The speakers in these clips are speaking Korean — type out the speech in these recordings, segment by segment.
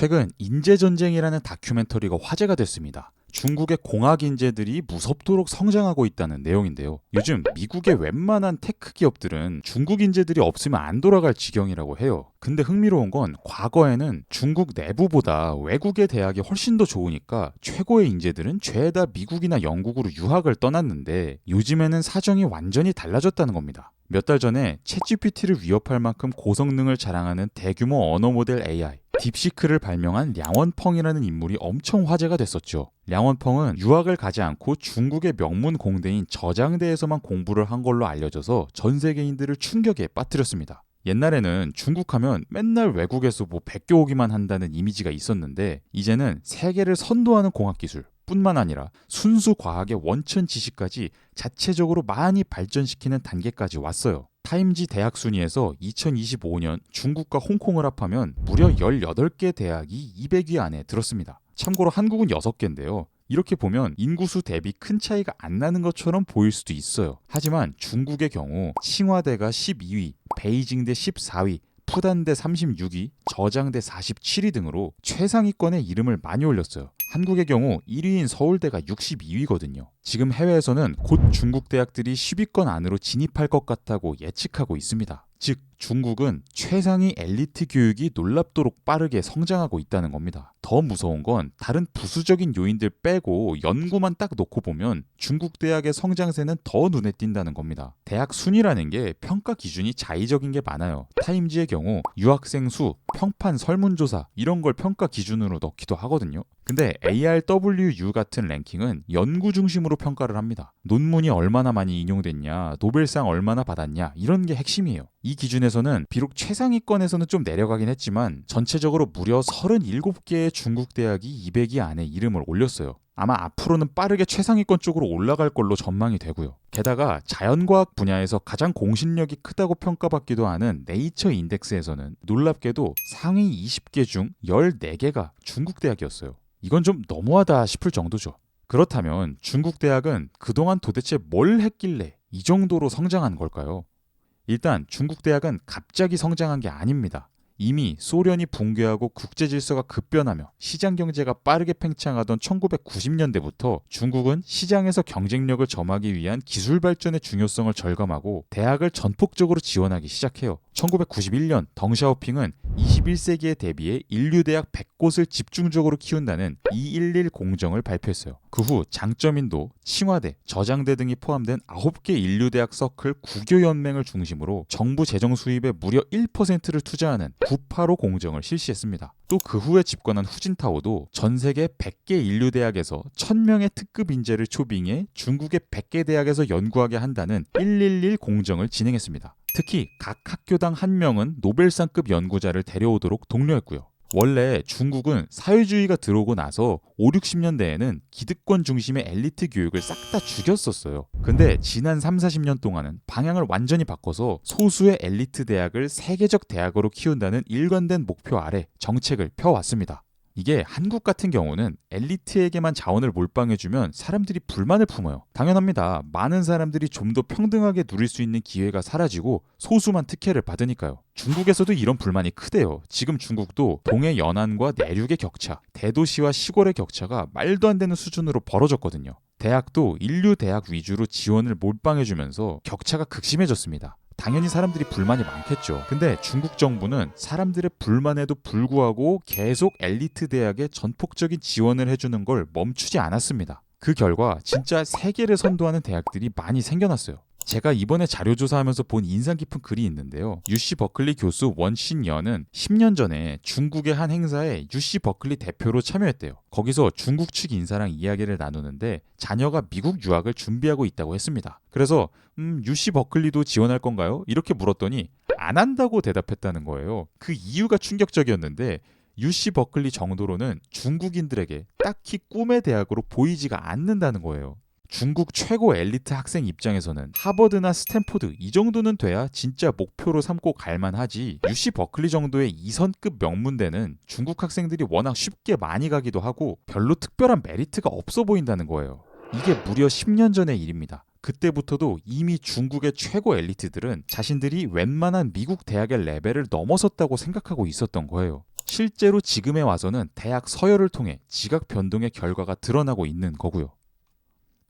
최근 인재전쟁이라는 다큐멘터리가 화제가 됐습니다. 중국의 공학 인재들이 무섭도록 성장하고 있다는 내용인데요. 요즘 미국의 웬만한 테크 기업들은 중국 인재들이 없으면 안 돌아갈 지경이라고 해요. 근데 흥미로운 건 과거에는 중국 내부보다 외국의 대학이 훨씬 더 좋으니까 최고의 인재들은 죄다 미국이나 영국으로 유학을 떠났는데 요즘에는 사정이 완전히 달라졌다는 겁니다. 몇 달 전에 챗GPT를 위협할 만큼 고성능을 자랑하는 대규모 언어 모델 AI 딥시크를 발명한 량원펑이라는 인물이 엄청 화제가 됐었죠. 량원펑은 유학을 가지 않고 중국의 명문 공대인 저장대에서만 공부를 한 걸로 알려져서 전 세계인들을 충격에 빠뜨렸습니다. 옛날에는 중국 하면 맨날 외국에서 뭐 베껴오기만 한다는 이미지가 있었는데 이제는 세계를 선도하는 공학 기술 뿐만 아니라 순수 과학의 원천 지식까지 자체적으로 많이 발전시키는 단계까지 왔어요. 타임지 대학 순위에서 2025년 중국과 홍콩을 합하면 무려 18개 대학이 200위 안에 들었습니다. 참고로 한국은 6개인데요. 이렇게 보면 인구수 대비 큰 차이가 안 나는 것처럼 보일 수도 있어요. 하지만 중국의 경우 칭화대가 12위, 베이징대 14위, 푸단대 36위, 저장대 47위 등으로 최상위권에 이름을 많이 올렸어요. 한국의 경우 1위인 서울대가 62위거든요. 지금 해외에서는 곧 중국 대학들이 10위권 안으로 진입할 것 같다고 예측하고 있습니다. 즉, 중국은 최상위 엘리트 교육이 놀랍도록 빠르게 성장하고 있다는 겁니다. 더 무서운 건 다른 부수적인 요인들 빼고 연구만 딱 놓고 보면 중국 대학의 성장세는 더 눈에 띈다는 겁니다. 대학 순위라는 게 평가 기준이 자의적인 게 많아요. 타임지의 경우 유학생 수, 평판 설문조사 이런 걸 평가 기준으로 넣기도 하거든요. 근데 ARWU 같은 랭킹은 연구 중심으로 평가를 합니다. 논문이 얼마나 많이 인용됐냐, 노벨상 얼마나 받았냐 이런 게 핵심이에요. 이 기준에 서는 비록 최상위권에서는 좀 내려가긴 했지만 전체적으로 무려 37개의 중국 대학이 200위 안에 이름을 올렸어요. 아마 앞으로는 빠르게 최상위권 쪽으로 올라갈 걸로 전망이 되고요. 게다가 자연과학 분야에서 가장 공신력이 크다고 평가받기도 하는 네이처 인덱스에서는 놀랍게도 상위 20개 중 14개가 중국 대학이었어요. 이건 좀 너무하다 싶을 정도죠. 그렇다면 중국 대학은 그동안 도대체 뭘 했길래 이 정도로 성장한 걸까요? 일단 중국 대학은 갑자기 성장한 게 아닙니다. 이미 소련이 붕괴하고 국제 질서가 급변하며 시장 경제가 빠르게 팽창하던 1990년대부터 중국은 시장에서 경쟁력을 점하기 위한 기술 발전의 중요성을 절감하고 대학을 전폭적으로 지원하기 시작해요. 1991년 덩샤오핑은 21세기에 대비해 인류 대학 100곳을 집중적으로 키운다는 211 공정을 발표했어요. 그 후 장점인도, 칭화대, 저장대 등이 포함된 9개 인류 대학 서클 국교 연맹을 중심으로 정부 재정 수입의 무려 1%를 투자하는 985 공정을 실시했습니다. 또 그 후에 집권한 후진타오도 전 세계 100개 인류 대학에서 1000명의 특급 인재를 초빙해 중국의 100개 대학에서 연구하게 한다는 111 공정을 진행했습니다. 특히 각 학교당 한 명은 노벨상급 연구자를 데려오도록 독려했고요. 원래 중국은 사회주의가 들어오고 나서 5, 60년대에는 기득권 중심의 엘리트 교육을 싹 다 죽였었어요. 근데 지난 3, 40년 동안은 방향을 완전히 바꿔서 소수의 엘리트 대학을 세계적 대학으로 키운다는 일관된 목표 아래 정책을 펴왔습니다. 이게 한국 같은 경우는 엘리트에게만 자원을 몰빵해주면 사람들이 불만을 품어요. 당연합니다. 많은 사람들이 좀 더 평등하게 누릴 수 있는 기회가 사라지고 소수만 특혜를 받으니까요. 중국에서도 이런 불만이 크대요. 지금 중국도 동해 연안과 내륙의 격차, 대도시와 시골의 격차가 말도 안 되는 수준으로 벌어졌거든요. 대학도 인류 대학 위주로 지원을 몰빵해주면서 격차가 극심해졌습니다. 당연히 사람들이 불만이 많겠죠. 근데 중국 정부는 사람들의 불만에도 불구하고 계속 엘리트 대학에 전폭적인 지원을 해주는 걸 멈추지 않았습니다. 그 결과 진짜 세계를 선도하는 대학들이 많이 생겨났어요. 제가 이번에 자료 조사하면서 본 인상 깊은 글이 있는데요. UC 버클리 교수 원신연은 10년 전에 중국의 한 행사에 UC 버클리 대표로 참여했대요. 거기서 중국 측 인사랑 이야기를 나누는데 자녀가 미국 유학을 준비하고 있다고 했습니다. 그래서 음, UC 버클리도 지원할 건가요? 이렇게 물었더니 안 한다고 대답했다는 거예요. 그 이유가 충격적이었는데 UC 버클리 정도로는 중국인들에게 딱히 꿈의 대학으로 보이지가 않는다는 거예요. 중국 최고 엘리트 학생 입장에서는 하버드나 스탠포드 이 정도는 돼야 진짜 목표로 삼고 갈만하지 UC 버클리 정도의 2선급 명문대는 중국 학생들이 워낙 쉽게 많이 가기도 하고 별로 특별한 메리트가 없어 보인다는 거예요. 이게 무려 10년 전의 일입니다. 그때부터도 이미 중국의 최고 엘리트들은 자신들이 웬만한 미국 대학의 레벨을 넘어섰다고 생각하고 있었던 거예요. 실제로 지금에 와서는 대학 서열을 통해 지각 변동의 결과가 드러나고 있는 거고요.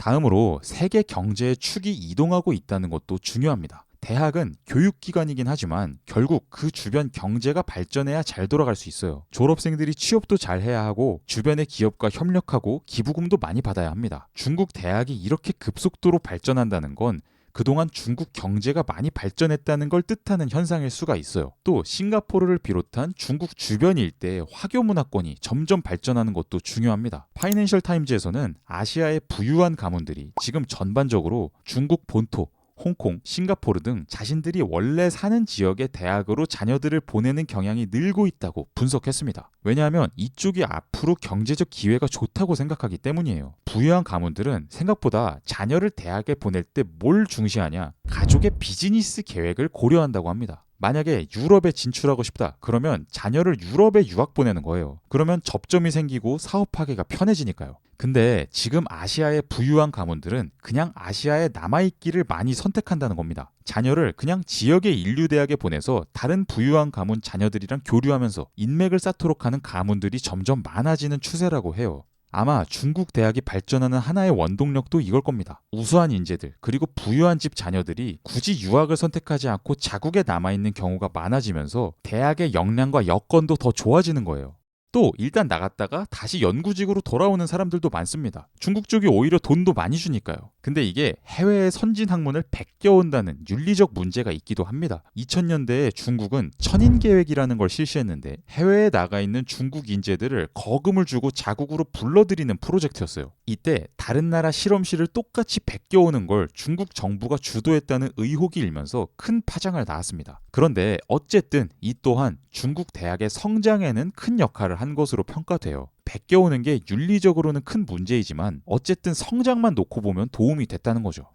다음으로 세계 경제의 축이 이동하고 있다는 것도 중요합니다. 대학은 교육기관이긴 하지만 결국 그 주변 경제가 발전해야 잘 돌아갈 수 있어요. 졸업생들이 취업도 잘 해야 하고 주변의 기업과 협력하고 기부금도 많이 받아야 합니다. 중국 대학이 이렇게 급속도로 발전한다는 건 그동안 중국 경제가 많이 발전했다는 걸 뜻하는 현상일 수가 있어요. 또 싱가포르를 비롯한 중국 주변 일대의 화교 문화권이 점점 발전하는 것도 중요합니다. 파이낸셜 타임즈에서는 아시아의 부유한 가문들이 지금 전반적으로 중국 본토 홍콩, 싱가포르 등 자신들이 원래 사는 지역의 대학으로 자녀들을 보내는 경향이 늘고 있다고 분석했습니다. 왜냐하면 이쪽이 앞으로 경제적 기회가 좋다고 생각하기 때문이에요. 부유한 가문들은 생각보다 자녀를 대학에 보낼 때 뭘 중시하냐? 가족의 비즈니스 계획을 고려한다고 합니다. 만약에 유럽에 진출하고 싶다. 그러면 자녀를 유럽에 유학 보내는 거예요. 그러면 접점이 생기고 사업하기가 편해지니까요. 근데 지금 아시아의 부유한 가문들은 그냥 아시아에 남아있기를 많이 선택한다는 겁니다. 자녀를 그냥 지역의 인류대학에 보내서 다른 부유한 가문 자녀들이랑 교류하면서 인맥을 쌓도록 하는 가문들이 점점 많아지는 추세라고 해요. 아마 중국 대학이 발전하는 하나의 원동력도 이걸 겁니다. 우수한 인재들, 그리고 부유한 집 자녀들이 굳이 유학을 선택하지 않고 자국에 남아있는 경우가 많아지면서 대학의 역량과 여건도 더 좋아지는 거예요. 또 일단 나갔다가 다시 연구직으로 돌아오는 사람들도 많습니다. 중국 쪽이 오히려 돈도 많이 주니까요. 근데 이게 해외의 선진 학문을 베껴온다는 윤리적 문제가 있기도 합니다. 2000년대에 중국은 천인 계획이라는 걸 실시했는데 해외에 나가 있는 중국 인재들을 거금을 주고 자국으로 불러들이는 프로젝트였어요. 이때 다른 나라 실험실을 똑같이 베껴오는 걸 중국 정부가 주도했다는 의혹이 일면서 큰 파장을 낳았습니다. 그런데 어쨌든 이 또한 중국 대학의 성장에는 큰 역할을 한 것으로 평가돼요. 베껴 오는 게 윤리적으로는 큰 문제이지만 어쨌든 성장만 놓고 보면 도움이 됐다는 거죠.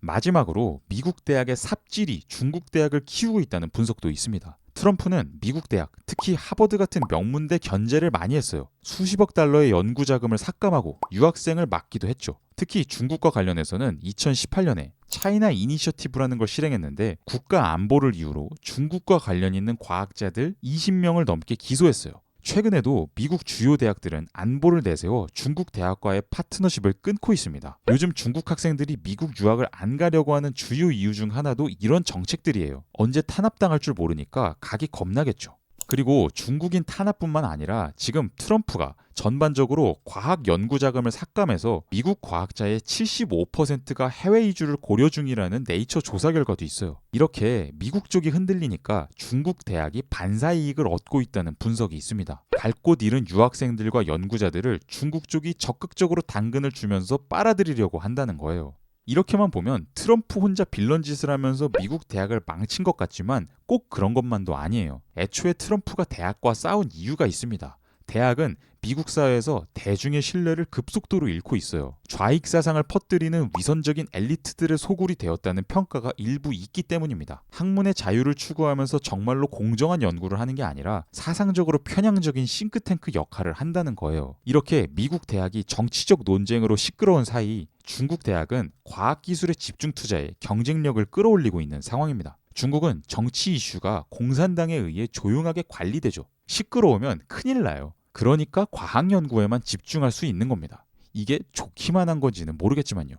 마지막으로 미국 대학의 삽질이 중국 대학을 키우고 있다는 분석도 있습니다. 트럼프는 미국 대학, 특히 하버드 같은 명문대 견제를 많이 했어요. 수십억 달러의 연구 자금을 삭감하고 유학생을 막기도 했죠. 특히 중국과 관련해서는 2018년에 차이나 이니셔티브라는 걸 실행했는데 국가 안보를 이유로 중국과 관련 있는 과학자들 20명을 넘게 기소했어요. 최근에도 미국 주요 대학들은 안보를 내세워 중국 대학과의 파트너십을 끊고 있습니다. 요즘 중국 학생들이 미국 유학을 안 가려고 하는 주요 이유 중 하나도 이런 정책들이에요. 언제 탄압당할 줄 모르니까 가기 겁나겠죠. 그리고 중국인 탄압뿐만 아니라 지금 트럼프가 전반적으로 과학 연구 자금을 삭감해서 미국 과학자의 75%가 해외 이주를 고려 중이라는 네이처 조사 결과도 있어요. 이렇게 미국 쪽이 흔들리니까 중국 대학이 반사 이익을 얻고 있다는 분석이 있습니다. 갈 곳 잃은 유학생들과 연구자들을 중국 쪽이 적극적으로 당근을 주면서 빨아들이려고 한다는 거예요. 이렇게만 보면 트럼프 혼자 빌런 짓을 하면서 미국 대학을 망친 것 같지만 꼭 그런 것만도 아니에요. 애초에 트럼프가 대학과 싸운 이유가 있습니다. 대학은 미국 사회에서 대중의 신뢰를 급속도로 잃고 있어요. 좌익 사상을 퍼뜨리는 위선적인 엘리트들의 소굴이 되었다는 평가가 일부 있기 때문입니다. 학문의 자유를 추구하면서 정말로 공정한 연구를 하는 게 아니라 사상적으로 편향적인 싱크탱크 역할을 한다는 거예요. 이렇게 미국 대학이 정치적 논쟁으로 시끄러운 사이 중국 대학은 과학기술의 집중 투자에 경쟁력을 끌어올리고 있는 상황입니다. 중국은 정치 이슈가 공산당에 의해 조용하게 관리되죠. 시끄러우면 큰일 나요. 그러니까 과학 연구에만 집중할 수 있는 겁니다. 이게 좋기만 한 건지는 모르겠지만요.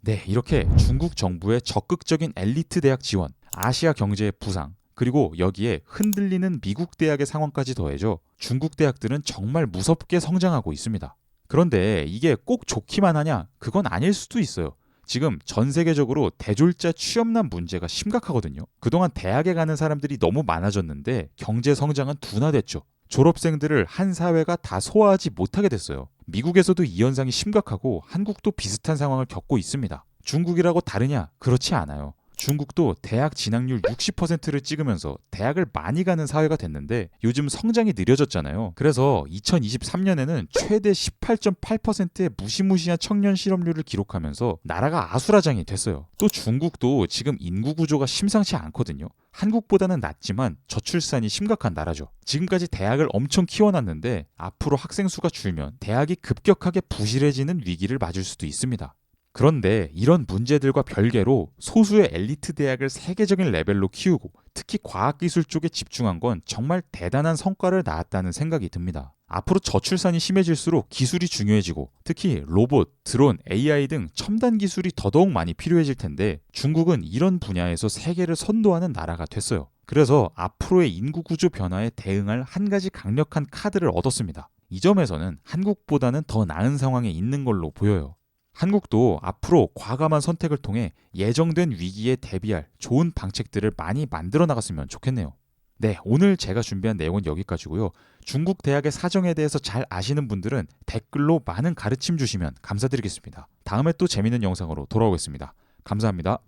네, 이렇게 중국 정부의 적극적인 엘리트 대학 지원, 아시아 경제의 부상, 그리고 여기에 흔들리는 미국 대학의 상황까지 더해져 중국 대학들은 정말 무섭게 성장하고 있습니다. 그런데 이게 꼭 좋기만 하냐? 그건 아닐 수도 있어요. 지금 전 세계적으로 대졸자 취업난 문제가 심각하거든요. 그동안 대학에 가는 사람들이 너무 많아졌는데 경제 성장은 둔화됐죠. 졸업생들을 한 사회가 다 소화하지 못하게 됐어요. 미국에서도 이 현상이 심각하고 한국도 비슷한 상황을 겪고 있습니다. 중국이라고 다르냐? 그렇지 않아요. 중국도 대학 진학률 60%를 찍으면서 대학을 많이 가는 사회가 됐는데 요즘 성장이 느려졌잖아요. 그래서 2023년에는 최대 18.8%의 무시무시한 청년 실업률을 기록하면서 나라가 아수라장이 됐어요. 또 중국도 지금 인구 구조가 심상치 않거든요. 한국보다는 낫지만 저출산이 심각한 나라죠. 지금까지 대학을 엄청 키워놨는데 앞으로 학생 수가 줄면 대학이 급격하게 부실해지는 위기를 맞을 수도 있습니다. 그런데 이런 문제들과 별개로 소수의 엘리트 대학을 세계적인 레벨로 키우고 특히 과학기술 쪽에 집중한 건 정말 대단한 성과를 낳았다는 생각이 듭니다. 앞으로 저출산이 심해질수록 기술이 중요해지고 특히 로봇, 드론, AI 등 첨단 기술이 더더욱 많이 필요해질 텐데 중국은 이런 분야에서 세계를 선도하는 나라가 됐어요. 그래서 앞으로의 인구 구조 변화에 대응할 한 가지 강력한 카드를 얻었습니다. 이 점에서는 한국보다는 더 나은 상황에 있는 걸로 보여요. 한국도 앞으로 과감한 선택을 통해 예정된 위기에 대비할 좋은 방책들을 많이 만들어 나갔으면 좋겠네요. 네, 오늘 제가 준비한 내용은 여기까지고요. 중국 대학의 사정에 대해서 잘 아시는 분들은 댓글로 많은 가르침 주시면 감사드리겠습니다. 다음에 또 재밌는 영상으로 돌아오겠습니다. 감사합니다.